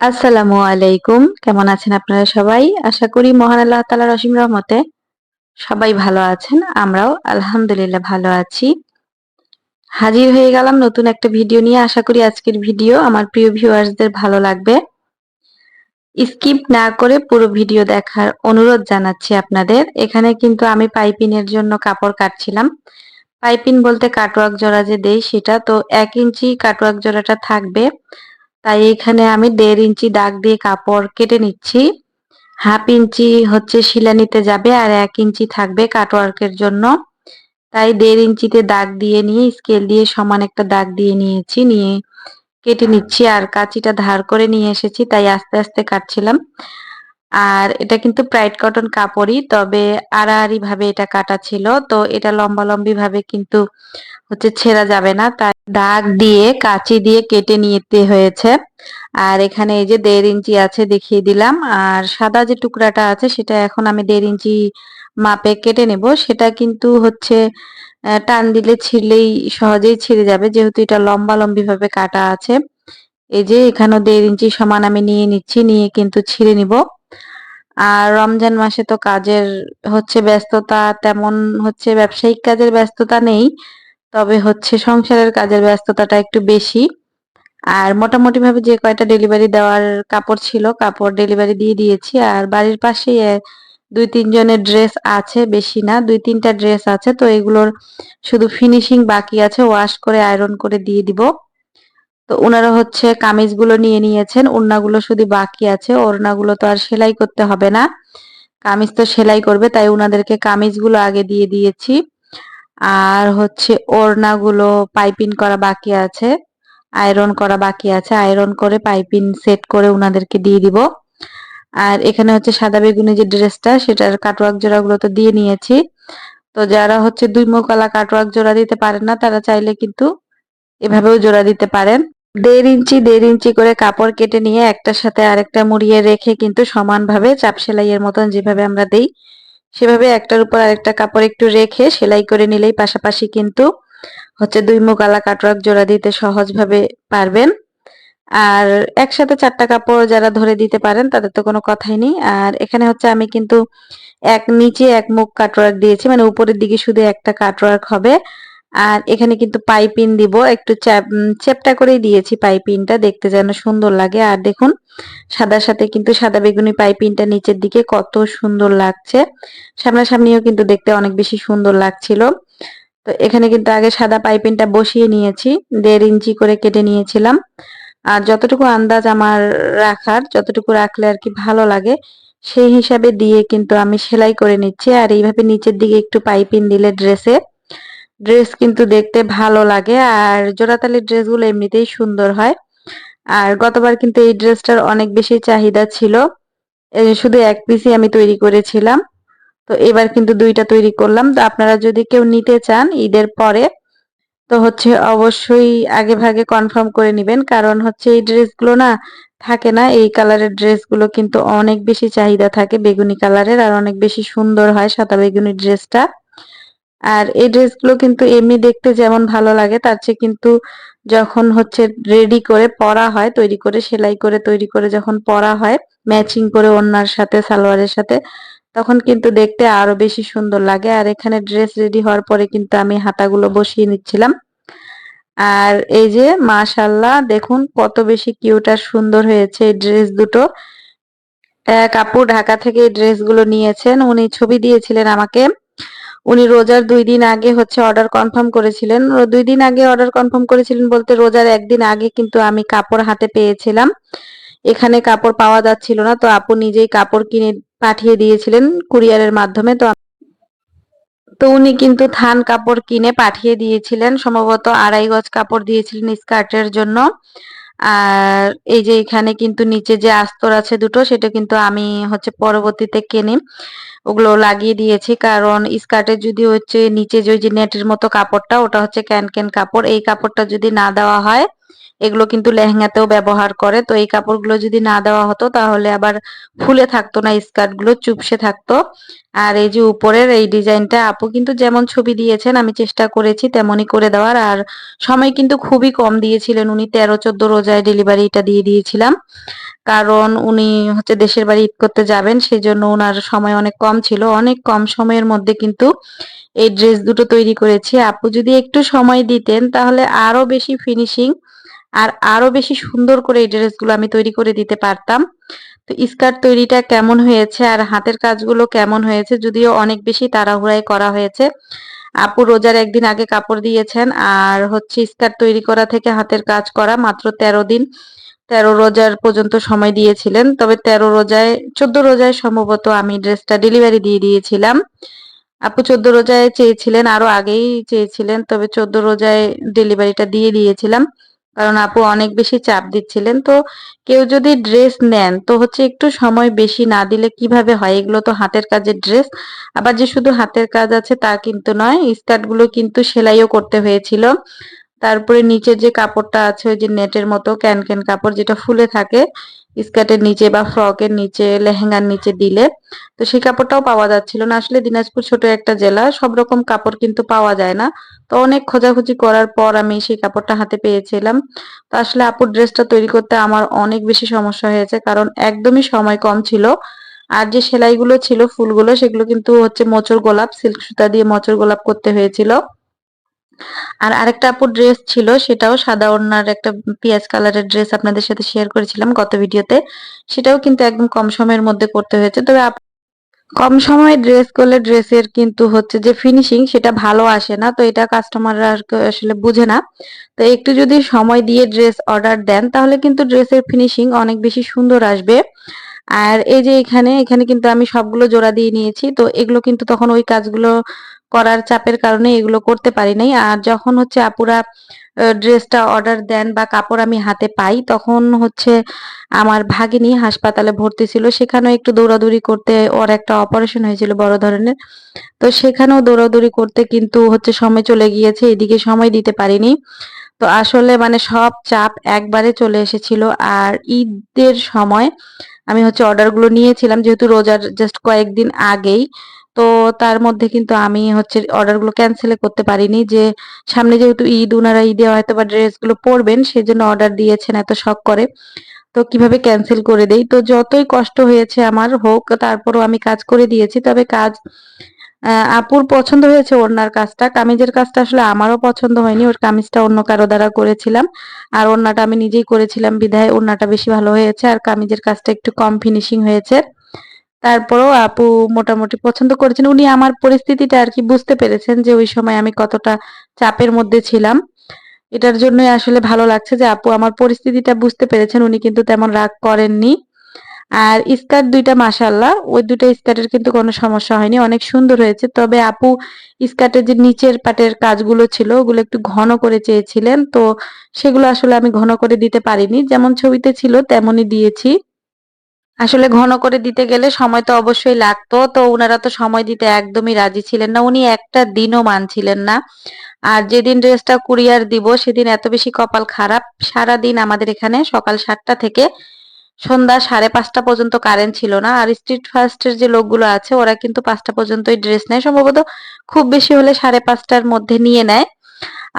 আসসালামু আলাইকুম। কেমন আছেন আপনারা সবাই? আশা করি মহান আল্লাহ তালা রসিম রহমতে সবাই ভালো আছেন, আমরাও আলহামদুলিল্লাহ ভালো আছি। হাজির হয়ে গেলাম নতুন একটা ভিডিও নিয়ে। আশা করি আজকের ভিডিও আমার প্রিয় ভিউয়ার্সদের ভালো লাগবে। স্কিপ না করে পুরো ভিডিও দেখার অনুরোধ জানাচ্ছি আপনাদের। এখানে কিন্তু আমি পাইপিনের জন্য কাপড় কাটছিলাম। পাইপিন বলতে কাটওয়ার্ক জোড়া যে দেই সেটা তো এক ইঞ্চি কাটওয়ার্ক জোড়াটা থাকবে। তাই এখানে আমি দেড় ইঞ্চি দাগ দিয়ে কাপড় কেটে নিচ্ছি। হাফ ইঞ্চি হচ্ছে শিলা নিতে যাবে আর এক ইঞ্চি থাকবে কাটওয়ার্কের জন্য। তাই দেড় ইঞ্চিতে দাগ দিয়ে নিয়ে, স্কেল দিয়ে সমান একটা দাগ দিয়ে নিয়েছি, নিয়ে কেটে নিচ্ছি আর কাঁচিটা ধার করে নিয়ে এসেছি, তাই আস্তে আস্তে কাটছিলাম। আর এটা কিন্তু প্রাইড কটন কাপড়ই, তবে আড়াআড়ি ভাবে এটা কাটা ছিল, তো এটা লম্বা লম্বি ভাবে কিন্তু হচ্ছে ছেঁড়া যাবে না, তাই দাগ দিয়ে, কাঁচি দিয়ে কেটে নিতে হয়েছে। আর এখানে এই যে দেড় ইঞ্চি আছে দেখিয়ে দিলাম, আর সাদা যে টুকরাটা আছে সেটা এখন আমি দেড় ইঞ্চি মাপে কেটে নেব। সেটা কিন্তু হচ্ছে টান দিলে ছিঁড়লেই সহজেই ছিঁড়ে যাবে, যেহেতু এটা লম্বা লম্বি ভাবে কাটা আছে। এই যে এখানেও দেড় ইঞ্চি সমান আমি নিয়ে নিচ্ছি, নিয়ে কিন্তু ছিঁড়ে নিব। আর রমজান মাসে তো কাজের হচ্ছে ব্যস্ততা তেমন হচ্ছে, ব্যবসায়িক কাজের ব্যস্ততা নেই। তবে হচ্ছে সংসারের কাজের ব্যস্ততাটা একটু বেশি। আর মোটামুটি ভাবে যে কয়টা ডেলিভারি দেওয়ার কাপড় ছিল, কাপড় ডেলিভারি দিয়ে দিয়েছি। আর বাড়ির পাশে দুই তিনজনের ড্রেস আছে, বেশি না, দুই তিনটা ড্রেস আছে। তো এগুলোর শুধু ফিনিশিং বাকি আছে ওয়াশ করে আয়রন করে দিয়ে দিব। তো ওনারা হচ্ছে কামিজগুলো নিয়ে নিয়েছেন, ওড়নাগুলো শুধু বাকি আছে। ওড়নাগুলো তো আর সেলাই করতে হবে না। কামিজ তো সেলাই করবে, তাই ওনাদেরকে কামিজগুলো আগে দিয়ে দিয়েছি। আর হচ্ছে ওড়নাগুলো পাইপিং করা বাকি আছে, আয়রন করা বাকি আছে। আয়রন করে পাইপিং সেট করে ওনাদেরকে দিয়ে দিব। আর এখানে হচ্ছে সাদা বেগুনি যে ড্রেসটা, সেটার কাটওয়ার্ক জোড়াগুলো তো দিয়ে নিয়েছি। তো যারা হচ্ছে দুই মোকালা কাটওয়ার্ক জোড়া দিতে পারেন না, তারা চাইলে কিন্তু এভাবেও জোড়া দিতে পারেন। দেড় ইঞ্চি দেড় ইঞ্চি করে কাপড় কেটে নিয়ে একটার সাথে আরেকটা মুড়িয়ে রেখে কিন্তু সমানভাবে চাপ সেলাইয়ের মতন যেভাবে আমরা দেই সেভাবে একটার উপর আরেকটা কাপড় একটু রেখে সেলাই করে নিলেই পাশাপাশি কিন্তু হচ্ছে দুই মুখ আলা কাটওয়ার্ক জোড়া দিতে সহজভাবে পারবেন। আর একসাথে চারটা কাপড় যারা ধরে দিতে পারেন, তাদের তো কোনো কথাই নেই। আর এখানে হচ্ছে আমি কিন্তু এক নিচে এক মুখ কাটওয়ার্ক দিয়েছি মানে উপরের দিকে শুধু একটা কাটওয়ার্ক হবে। আর এখানে কিন্তু পাইপিন দিব। একটু চেপটা করেই দিয়েছি পাইপিনটা দেখতে যেন সুন্দর লাগে। আর দেখুন, সাদার সাথে কিন্তু সাদা বেগুনি পাইপিনটা নিচের দিকে কত সুন্দর লাগছে। সামনাসামনিও কিন্তু দেখতে অনেক বেশি সুন্দর লাগছিল। তো এখানে কিন্তু আগে সাদা পাইপিনটা বসিয়ে নিয়েছি। দেড় ইঞ্চি করে কেটে নিয়েছিলাম। আর যতটুকু আন্দাজ আমার রাখার, যতটুকু রাখলে আর কি ভালো লাগে, সেই হিসাবে দিয়ে কিন্তু আমি সেলাই করে নিচ্ছি। আর এইভাবে নিচের দিকে একটু পাইপিন দিলে ড্রেসে ড্রেস কিন্তু দেখতে ভালো লাগে, আর জোড়াতালির ড্রেসগুলো এমনিতেই সুন্দর হয়। আর গতবার কিন্তু এই ড্রেসটার অনেক বেশি চাহিদা ছিল শুধু এক পিসই আমি তৈরি করেছিলাম। তো এবার কিন্তু দুইটা তৈরি করলাম। তো আপনারা যদি কেউ নিতে চান ঈদের পরে, তো হচ্ছে অবশ্যই আগে ভাগে কনফার্ম করে নেবেন। কারণ হচ্ছে এই ড্রেসগুলো না থাকে না, এই কালারের ড্রেসগুলো কিন্তু অনেক বেশি চাহিদা থাকে বেগুনি কালারের, আর অনেক বেশি সুন্দর হয় সাদা বেগুনি ড্রেসটা আর এই ড্রেসগুলো কিন্তু এমনি দেখতে যেমন ভালো লাগে, তার চেয়ে কিন্তু যখন হচ্ছে রেডি করে পরা হয়, তৈরি করে, সেলাই করে, তৈরি করে যখন পরা হয় ম্যাচিং করে ওনার সাথে, সালোয়ারের সাথে, তখন কিন্তু দেখতে আরও বেশি সুন্দর লাগে। আর এখানে ড্রেস রেডি হওয়ার পরে কিন্তু আমি হাতাগুলো বসিয়ে নিচ্ছিলাম। আর এই যে মাশাল্লাহ দেখুন কত বেশি কিউট আর সুন্দর হয়েছে এই ড্রেস দুটো। কাপড় ঢাকা থেকে এই ড্রেসগুলো নিয়েছেন, উনি ছবি দিয়েছিলেন আমাকে। উনি রোজার দুই দিন আগে হচ্ছে অর্ডার কনফার্ম করেছিলেন। দুই দিন আগে অর্ডার কনফার্ম করেছিলেন বলতে রোজার একদিন আগে কিন্তু আমি কাপড় হাতে পেয়েছিলাম। এখানে কাপড় পাওয়া যাচ্ছিল না, তো আপু নিজেই কাপড় কিনে পাঠিয়ে দিয়েছিলেন কুরিয়ারের মাধ্যমে। তো তো উনি কিন্তু থান কাপড় কিনে পাঠিয়ে দিয়েছিলেন, সম্ভবত আড়াই গজ কাপড় দিয়েছিলেন স্কার্টের জন্য। আর এই যে এখানে কিন্তু নিচে যে আস্তর আছে দুটো, সেটা কিন্তু আমি হচ্ছে পরবর্তীতে কিনি। ওগুলো লাগিয়ে দিয়েছি। কারণ স্কার্টের যদি হচ্ছে নিচে যে ওই যে নেটের মতো কাপড়টা, ওটা হচ্ছে ক্যান ক্যান কাপড়। এই কাপড়টা যদি না দেওয়া হয়, এগুলো কিন্তু লেহেঙ্গাতেও ব্যবহার করে। তো এই কাপড়গুলো যদি না দেওয়া হতো, তাহলে আবার ফুলে থাকতো না স্কার্টগুলো চুপসে থাকতো। আর এই যে উপরের এই ডিজাইনটা, আপু কিন্তু যেমন ছবি দিয়েছেন, আমি চেষ্টা করেছি তেমনই করে দেওয়ার। আর সময় কিন্তু খুবই কম দিয়েছিলেন উনি, তেরো, চোদ্দ রোজায় ডেলিভারিটা দিয়ে দিয়েছিলাম। কারণ উনি হচ্ছে দেশের বাড়ি ঈদ করতে যাবেন সেই জন্য ওনার সময় অনেক কম ছিল। অনেক কম সময়ের মধ্যে কিন্তু এই ড্রেস দুটো তৈরি করেছি। আপু যদি একটু সময় দিতেন, তাহলে আরও বেশি ফিনিশিং আর আরও বেশি সুন্দর করে এই ড্রেসগুলো আমি তৈরি করে দিতে পারতাম। তো স্কার্ট তৈরিটা কেমন হয়েছে আর হাতের কাজগুলো কেমন হয়েছে যদিও অনেক বেশি তাড়াহুড়াই করা হয়েছে। আপু রোজার একদিন আগে কাপড় দিয়েছেন আর হচ্ছে স্কার্ট তৈরি করা থেকে হাতের কাজ করা মাত্র তেরো দিন। তেরো রোজার পর্যন্ত সময় দিয়েছিলেন, তবে তেরো রোজায়, চোদ্দ রোজায় সম্ভবত আমি ড্রেসটা ডেলিভারি দিয়ে দিয়েছিলাম। আপু চোদ্দ রোজায় চেয়েছিলেন, আরও আগেই চেয়েছিলেন, তবে চোদ্দ রোজায় ডেলিভারিটা দিয়ে দিয়েছিলাম। কারণ আপু অনেক বেশি চাপ দিচ্ছিলেন, তো কেউ যদি ড্রেস নেন, তো হচ্ছে একটু সময় বেশি না দিলে কীভাবে হয়? এগুলো তো হাতের কাজের ড্রেস আবার যে শুধু হাতের কাজ আছে তা কিন্তু নয় স্কার্টগুলো কিন্তু সেলাইও করতে হয়েছিল। তারপরে নিচের যে কাপড়টা আছে, ওই যে নেটের মতো ক্যান ক্যান কাপড় যেটা ফুলে থাকে, স্কার্টের নিচে বা ফ্রকের নিচে, লেহেঙ্গার নিচে দিলে, তো সেই কাপড়টাও পাওয়া যাচ্ছিল না। আসলে দিনাজপুর ছোট একটা জেলা, সব রকম কাপড় কিন্তু পাওয়া যায় না। তো অনেক খোঁজাখুঁজি করার পর আমি সেই কাপড়টা হাতে পেয়েছিলাম। তো আসলে আপুর ড্রেসটা তৈরি করতে আমার অনেক বেশি সমস্যা হয়েছে, কারণ একদমই সময় কম ছিল। আর যে সেলাইগুলো ছিল, ফুলগুলো, সেগুলো কিন্তু হচ্ছে মোচর গোলাপ, সিল্ক সুতা দিয়ে মোচর গোলাপ করতে হয়েছিল। আর আরেকটা আপুর ড্রেস ছিল, সেটাও সাদা ওড়নার একটা পিঁয়াজ কালারের ড্রেস আপনাদের সাথে শেয়ার করেছিলাম গত ভিডিওতে। সেটাও কিন্তু একদম কম সময়ের মধ্যে করতে হয়েছে। তবে কম সময়ে ড্রেস করলে ড্রেসের কিন্তু হচ্ছে যে ফিনিশিং সেটা ভালো আসে না। তো এটা কাস্টমাররা আসলে বুঝে না। তো একটু যদি সময় দিয়ে ড্রেস অর্ডার দেন, তাহলে কিন্তু ড্রেসের ফিনিশিং অনেক বেশি সুন্দর আসবে। আর এই যে এখানে এখানে কিন্তু আমি সবগুলো জোড়া দিয়ে নিয়েছি। তো এগুলো কিন্তু তখন ওই কাজগুলো করার চাপের কারণে এগুলো করতে পারি নাই। আর যখন হচ্ছে আপুরা ড্রেসটা অর্ডার দেন বা কাপড় আমি হাতে পাই, তখন হচ্ছে আমার ভাগিনী হাসপাতালে ভর্তি ছিল। সেখানেও একটু দৌড়াদৌড়ি করতে ওর একটা অপারেশন হয়েছিল বড় ধরনের। তো সেখানেও দৌড়াদৌড়ি করতে কিন্তু হচ্ছে সময় চলে গিয়েছে, এদিকে সময় দিতে পারিনি। তো আসলে মানে সব চাপ একবারে চলে এসেছিল। আর ঈদের সময় আমি হচ্ছে অর্ডারগুলো নিয়েছিলাম, যেহেতু রোজার জাস্ট কয়েকদিন আগেই। তো তার মধ্যে কিন্তু আমি হচ্ছে অর্ডারগুলো ক্যান্সেল করতে পারিনি যে সামনে যেহেতু ঈদ, উনারা ঈদে হয়তো বা ড্রেসগুলো পরবেন, সেজন্য অর্ডার দিয়েছেন, এত শখ করে। তো কীভাবে ক্যান্সেল করে দেই? তো যতই কষ্ট হয়েছে আমার হোক, তারপরও আমি কাজ করে দিয়েছি, তবে কাজ আপুর পছন্দ হয়েছে ওড়নার কাজটা। কামিজের কাজটা আসলে আমারও পছন্দ হয়নি, ওর কামিজটা অন্য কারও দ্বারা করেছিলাম। আর ওড়নাটা আমি নিজেই করেছিলাম, বিধায় ওড়নাটা বেশি ভালো হয়েছে, আর কামিজের কাজটা একটু কম ফিনিশিং হয়েছে। তারপরও আপু মোটামুটি পছন্দ করেছেন। উনি আমার পরিস্থিতিটা আর কি বুঝতে পেরেছেন যে ওই সময় আমি কতটা চাপের মধ্যে ছিলাম। এটার জন্যই আসলে ভালো লাগছে যে আপু আমার পরিস্থিতিটা বুঝতে পেরেছেন, উনি কিন্তু তেমন রাগ করেননি। আর স্কার্ট দুইটা মাসাল্লাহ ওই দুইটা স্কার্টের কিন্তু কোনো সমস্যা হয়নি, অনেক সুন্দর হয়েছে। তবে আপু স্কার্টের যে নিচের পাটের কাজগুলো ছিল, ওগুলো একটু ঘন করে চেয়েছিলেন, তো সেগুলো আসলে আমি ঘন করে দিতে পারিনি। যেমন ছবিতে ছিল, তেমনই দিয়েছি। আসলে ঘন করে দিতে গেলে সময় তো অবশ্যই লাগতো, তো ওনারা তো সময় দিতে একদমই রাজি ছিলেন না। উনি একটা দিনও মানছিলেন না। আর যেদিন ড্রেসটা কুরিয়ার দিব, সেদিন এত বেশি কপাল খারাপ। সারা দিন আমাদের এখানে সকাল সাতটা থেকে সন্ধ্যা সাড়ে পাঁচটা পর্যন্ত কারেন্ট ছিল না। আর স্ট্রিট ফার্স্টের যে লোকগুলো আছে, ওরা কিন্তু পাঁচটা পর্যন্তই ড্রেস নেয়। সম্ভবত খুব বেশি হলে সাড়ে পাঁচটার মধ্যে নিয়ে নেয়।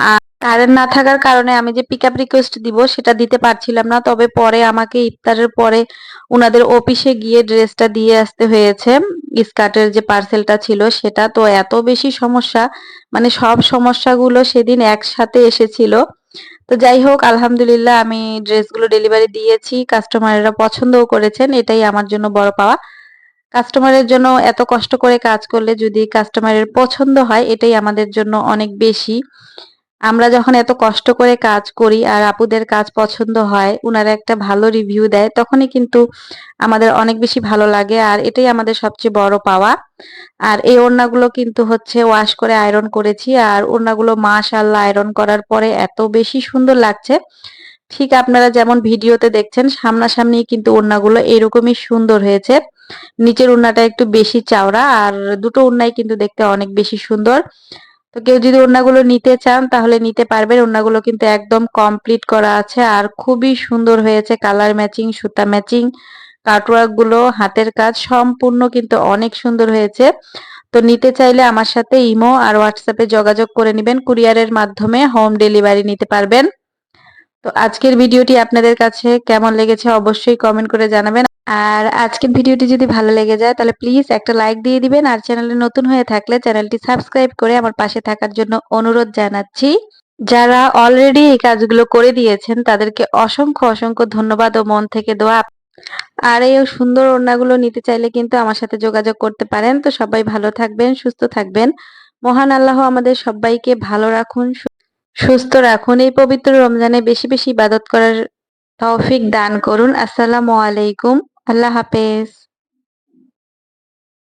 আর কারেন্ট না থাকার কারণে আমি যে পিক আপ রিকোয়েস্ট দিব সেটা দিতে পারছিলাম না। তবে পরে আমাকে ইফতারের পরে ওনাদের অফিসে গিয়ে ড্রেসটা দিয়ে আসতে হয়েছে। স্কার্টের যে পার্সেলটা ছিল সেটা। তো এত বেশি সমস্যা মানে সব সমস্যাগুলো সেদিন একসাথে এসেছিল। তো যাই হোক, আলহামদুলিল্লাহ আমি ড্রেসগুলো ডেলিভারি দিয়েছি। কাস্টমাররা পছন্দও করেছেন, এটাই আমার জন্য বড় পাওয়া। কাস্টমারের জন্য এত কষ্ট করে কাজ করলে যদি কাস্টমারের পছন্দ হয়, এটাই আমাদের জন্য অনেক বেশি। আমরা যখন এত কষ্ট করে কাজ করি আর আপুদের কাজ পছন্দ হয়, উনারা একটা ভালো রিভিউ দেয়, তখনই কিন্তু আমাদের অনেক বেশি ভালো লাগে আর এটাই আমাদের সবচেয়ে বড় পাওয়া। আর এই ওড়নাগুলো কিন্তু হচ্ছে ওয়াশ করে আয়রন করেছি আর ওড়নাগুলো মাশাল্লাহ আয়রন করার পরে এত বেশি সুন্দর লাগছে। ঠিক আপনারা যেমন ভিডিওতে দেখছেন, সামনাসামনি কিন্তু ওড়নাগুলো এরকমই সুন্দর হয়েছে। নিচের ওড়নাটা একটু বেশি চাওড়া আর দুটো ওড়নাই কিন্তু দেখতে অনেক বেশি সুন্দর। তো কেউ যদি ওড়নাগুলো নিতে চান, তাহলে নিতে পারবেন। ওড়নাগুলো কিন্তু একদম কমপ্লিট করা আছে। আর খুবই সুন্দর হয়েছে কালার ম্যাচিং সুতা ম্যাচিং কাটওয়ার্কগুলো, হাতের কাজ সম্পূর্ণ কিন্তু অনেক সুন্দর হয়েছে। তো নিতে চাইলে আমার সাথে ইমো আর হোয়াটসঅ্যাপে যোগাযোগ করে নেবেন। কুরিয়ারের মাধ্যমে হোম ডেলিভারি নিতে পারবেন। তো আজকের ভিডিওটি আপনাদের কাছে কেমন লেগেছে অবশ্যই কমেন্ট করে জানাবেন। আর আজকের ভিডিওটি যদি ভালো লেগে যায়, তাহলে প্লিজ একটা লাইক দিয়ে দিবেন। আর চ্যানেলে নতুন হয়ে থাকলে চ্যানেলটি সাবস্ক্রাইব করে আমার পাশে থাকার জন্য অনুরোধ জানাচ্ছি। যারা অলরেডি এই কাজগুলো করে দিয়েছেন, তাদেরকে অসংখ্য অসংখ্য ধন্যবাদ ও মন থেকে দোয়া। আর এই সুন্দর ওড়নাগুলো নিতে চাইলে কিন্তু আমার সাথে যোগাযোগ করতে পারেন। তো সবাই ভালো থাকবেন, সুস্থ থাকবেন। মহান আল্লাহ আমাদের সবাইকে ভালো রাখুন সুস্থ রাখুন। এই পবিত্র রমজানে বেশি বেশি ইবাদত করার তৌফিক দান করুন। আসসালামু আলাইকুম। আল্লাহ হাফেজ।